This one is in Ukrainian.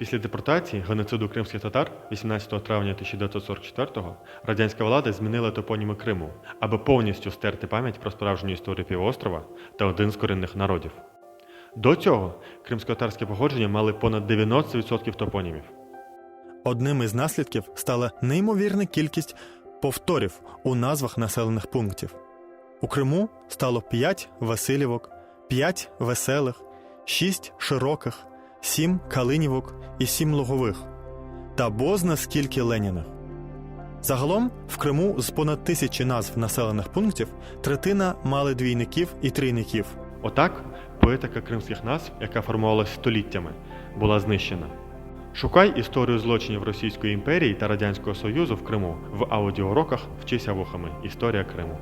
Після депортації геноциду кримських татар 18 травня 1944-го радянська влада змінила топоніми Криму, аби повністю стерти пам'ять про справжню історію півострова та один з корінних народів. До цього кримсько-татарське походження мали понад 90% топонімів. Одним із наслідків стала неймовірна кількість повторів у назвах населених пунктів. У Криму стало 5 Васильівок, 5 веселих, 6 широких, 7 калинівок і 7 лугових, та бозна скільки леніних. Загалом в Криму з понад тисячі назв населених пунктів третина мали двійників і трійників. Отак, поетика кримських назв, яка формувалася століттями, була знищена. Шукай історію злочинів Російської імперії та Радянського Союзу в Криму в аудіоуроках Вчися вухами. Історія Криму.